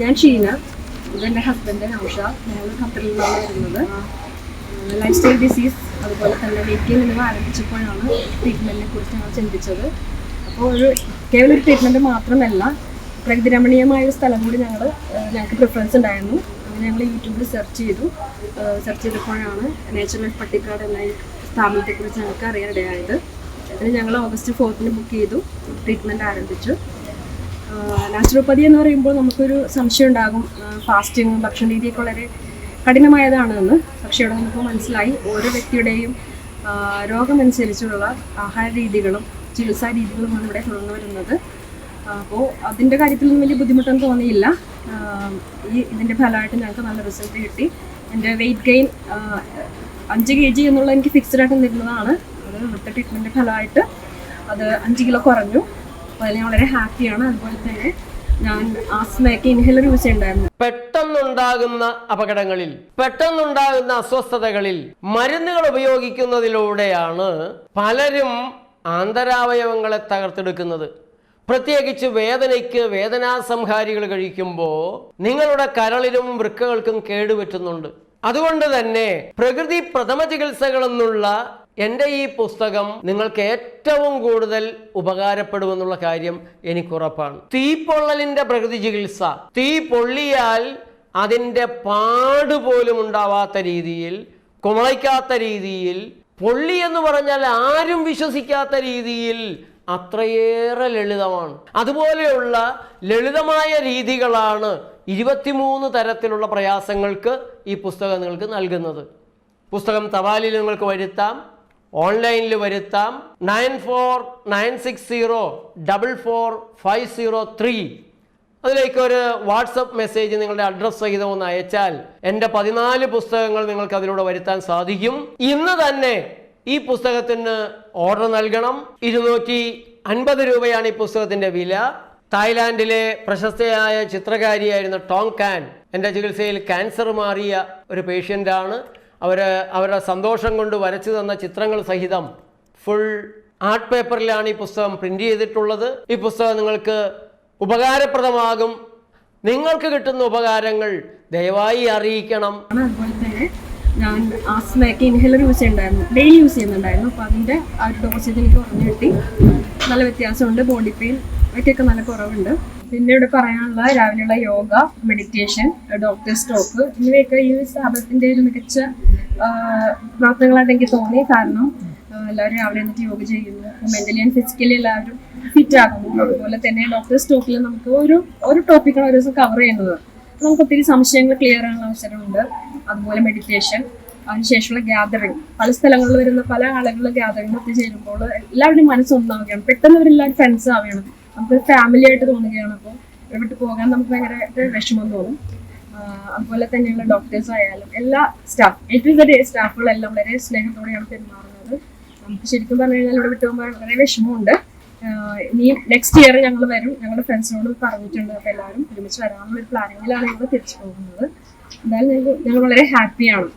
ഞാൻ ഷീന ഇതെന്റെ ഹസ്ബൻഡ് നൗഷ ഞങ്ങൾ ഖത്തറിൽ നിന്നാണ് വരുന്നത്. ലൈഫ് സ്റ്റൈൽ ഡിസീസ് അതുപോലെ തന്നെ വെയിറ്റ് ഗെയിൻ എന്നിവ ആരംഭിച്ചപ്പോഴാണ് ട്രീറ്റ്മെന്റിനെ കുറിച്ച് ഞങ്ങൾ ചിന്തിച്ചത്. അപ്പോൾ ഒരു കേവലം ഒരു ട്രീറ്റ്മെന്റ് മാത്രമല്ല പ്രകൃതിരമണീയമായ ഒരു സ്ഥലം കൂടി ഞങ്ങൾ ഞങ്ങൾക്ക് പ്രിഫറൻസ് ഉണ്ടായിരുന്നു. അങ്ങനെ ഞങ്ങൾ യൂട്യൂബിൽ സെർച്ച് ചെയ്തു. സെർച്ച് ചെയ്തപ്പോഴാണ് നേച്ചർ ലൈഫ് പട്ടിക്കാട് എന്ന സ്ഥാപനത്തെക്കുറിച്ച് ഞങ്ങൾക്ക് അറിയാനിടയായത്. അതിന് ഞങ്ങൾ ഓഗസ്റ്റ് ഫോർത്തിന് ബുക്ക് ചെയ്തു. ട്രീറ്റ്മെന്റ് ആരംഭിച്ചു. നാച്ചുറോപ്പതി എന്ന് പറയുമ്പോൾ നമുക്കൊരു സംശയം ഉണ്ടാകും. ഫാസ്റ്റിംഗ് ഭക്ഷണ രീതിയൊക്കെ വളരെ കഠിനമായതാണെന്ന് പക്ഷേ ഇവിടെ നമുക്ക് മനസ്സിലായി ഓരോ വ്യക്തിയുടെയും രോഗമനുസരിച്ചുള്ള ആഹാര രീതികളും ചികിത്സാ രീതികളുമാണ് ഇവിടെ തുടർന്നു വരുന്നത്. അപ്പോൾ അതിന്റെ കാര്യത്തിലൊന്നും വലിയ ബുദ്ധിമുട്ടൊന്നും തോന്നിയില്ല. ഈ ഇതിന്റെ ഫലമായിട്ട് ഞങ്ങൾക്ക് നല്ല റിസൾട്ട് കിട്ടി. എന്റെ വെയിറ്റ് ഗെയിൻ അഞ്ച് കെ ജി എന്നുള്ള എനിക്ക് ഫിക്സ്ഡ് ആയിട്ട് നിന്നതാണ്. അത് ഇവിടുത്തെ ട്രീറ്റ്മെന്റിന്റെ ഫലമായിട്ട് അത് അഞ്ച് കിലോ കുറഞ്ഞു. അതിൽ ഞാൻ വളരെ ഹാപ്പിയാണ് അതുപോലെ തന്നെ പെട്ടെന്നുണ്ടാകുന്ന അപകടങ്ങളിൽ പെട്ടെന്നുണ്ടാകുന്ന അസ്വസ്ഥതകളിൽ മരുന്നുകൾ ഉപയോഗിക്കുന്നതിലൂടെയാണ് പലരും ആന്തരാവയവങ്ങളെ തകർത്തെടുക്കുന്നത്. പ്രത്യേകിച്ച് വേദനയ്ക്ക് വേദനാസംഹാരികൾ കഴിക്കുമ്പോൾ നിങ്ങളുടെ കരളിനും വൃക്കകൾക്കും കേടുപറ്റുന്നുണ്ട്. അതുകൊണ്ട് തന്നെ പ്രകൃതി പ്രഥമ ചികിത്സകൾ എന്നുള്ള എന്റെ ഈ പുസ്തകം നിങ്ങൾക്ക് ഏറ്റവും കൂടുതൽ ഉപകാരപ്പെടുമെന്നുള്ള കാര്യം എനിക്കുറപ്പാണ്. തീപ്പൊള്ളലിന്റെ പ്രകൃതി ചികിത്സ. തീ പൊള്ളിയാൽ അതിന്റെ പാട് പോലും ഉണ്ടാവാത്ത രീതിയിൽ കുമളയ്ക്കാത്ത രീതിയിൽ പൊള്ളി എന്ന് പറഞ്ഞാൽ ആരും വിശ്വസിക്കാത്ത രീതിയിൽ അത്രയേറെ ലളിതമാണ്. അതുപോലെയുള്ള ലളിതമായ രീതികളാണ് ഇരുപത്തിമൂന്ന് തരത്തിലുള്ള പ്രയാസങ്ങൾക്ക് ഈ പുസ്തകം നിങ്ങൾക്ക് നൽകുന്നത്. പുസ്തകം തപാലിൽ നിങ്ങൾക്ക് വരുത്താം. ഓൺലൈനിൽ വരുത്താം. Nine four nine six zero double four five zero three. അതിലേക്ക് ഒരു വാട്സപ്പ് മെസ്സേജ് നിങ്ങളുടെ അഡ്രസ് സഹിതം ഒന്ന് അയച്ചാൽ എന്റെ പതിനാല് പുസ്തകങ്ങൾ നിങ്ങൾക്ക് അതിലൂടെ വരുത്താൻ സാധിക്കും. ഇന്ന് തന്നെ ഈ പുസ്തകത്തിന് ഓർഡർ നൽകണം. ഇരുന്നൂറ്റി അൻപത് രൂപയാണ് ഈ പുസ്തകത്തിന്റെ വില. തായ്ലാൻഡിലെ പ്രശസ്തയായ ചിത്രകാരിയായിരുന്ന ടോങ് കാൻ എന്റെ ചികിത്സയിൽ ക്യാൻസർ മാറിയ ഒരു പേഷ്യന്റാണ് അവർ അവരുടെ സന്തോഷം കൊണ്ട് വരച്ചു തന്ന ചിത്രങ്ങൾ സഹിതം ഫുൾ ആർട്ട് പേപ്പറിലാണ് ഈ പുസ്തകം പ്രിന്റ് ചെയ്തിട്ടുള്ളത്. ഈ പുസ്തകം നിങ്ങൾക്ക് ഉപകാരപ്രദമാകും. നിങ്ങൾക്ക് കിട്ടുന്ന ഉപകാരങ്ങൾ ദയവായി അറിയിക്കണം. ഞാൻ ആസ്മയൊക്കെ ഇൻഹേലർ യൂസ് ചെയ്യുന്നുണ്ടായിരുന്നു. ഡെയിലി യൂസ് ചെയ്യുന്നുണ്ടായിരുന്നു. അപ്പോൾ അതിന്റെ ആ ഒരു ഡോസേജ് എനിക്ക് കുറഞ്ഞു കിട്ടി. നല്ല വ്യത്യാസമുണ്ട്. ബോഡി പെയിൻ ഒക്കെയൊക്കെ നല്ല കുറവുണ്ട്. പിന്നെ ഇവിടെ പറയാനുള്ള രാവിലെയുള്ള യോഗ മെഡിറ്റേഷൻ ഡോക്ടേഴ്സ് ടോക്ക് എന്നിവയൊക്കെ ഈ സ്ഥാപനത്തിന്റെ ഒരു മികച്ച പ്രവർത്തനങ്ങളായിട്ട് എനിക്ക് തോന്നി കാരണം എല്ലാവരും രാവിലെ എന്നിട്ട് യോഗ ചെയ്യുന്നു. മെന്റലി ആൻഡ് ഫിസിക്കലി എല്ലാവരും ഫിറ്റ് ആകുന്നു. അതുപോലെ തന്നെ ഡോക്ടേഴ്സ് ടോക്കിൽ നമുക്ക് ഒരു ഒരു ടോപ്പിക്കാണ് ഒരു ദിവസം കവർ ചെയ്യുന്നത്. നമുക്ക് ഒത്തിരി സംശയങ്ങൾ ക്ലിയർ ആകാനുള്ള അവസരമുണ്ട്. അതുപോലെ മെഡിറ്റേഷൻ അതിനുശേഷമുള്ള ഗ്യാതറിങ് പല സ്ഥലങ്ങളിൽ വരുന്ന പല ആളുകളുടെ ഗ്യാതറിംഗ് ഒത്തുചേരുമ്പോൾ എല്ലാവരുടെയും മനസ്സൊന്നാവുകയാണ് പെട്ടെന്ന് അവരെല്ലാവരും ഫ്രണ്ട്സ് ആവുകയാണ്. നമുക്ക് ഫാമിലി ആയിട്ട് തോന്നുകയാണ്. അപ്പോൾ ഇവിടെ വിട്ട് പോകാൻ നമുക്ക് ഭയങ്കരമായിട്ട് വിഷമം തോന്നും. അതുപോലെ തന്നെയുള്ള ഡോക്ടേഴ്സ് ആയാലും എല്ലാ സ്റ്റാഫ് എ ടു സ്റ്റാഫുകളെല്ലാം വളരെ സ്നേഹത്തോടെയാണ് പെരുമാറുന്നത്. നമുക്ക് ശരിക്കും പറഞ്ഞു കഴിഞ്ഞാൽ ഇവിടെ വിട്ടു പോകുമ്പോൾ വളരെ വിഷമമുണ്ട്. ഇനി നെക്സ്റ്റ് ഇയർ ഞങ്ങൾ വരും. ഞങ്ങളുടെ ഫ്രണ്ട്സിനോട് പറഞ്ഞിട്ടുണ്ട്. അപ്പോൾ എല്ലാവരും ഒരുമിച്ച് വരാനുള്ള ഒരു പ്ലാനിങ്ങിലാണ് ഞങ്ങൾ തിരിച്ചു പോകുന്നത്. എന്തായാലും ഞങ്ങൾ വളരെ ഹാപ്പിയാണ്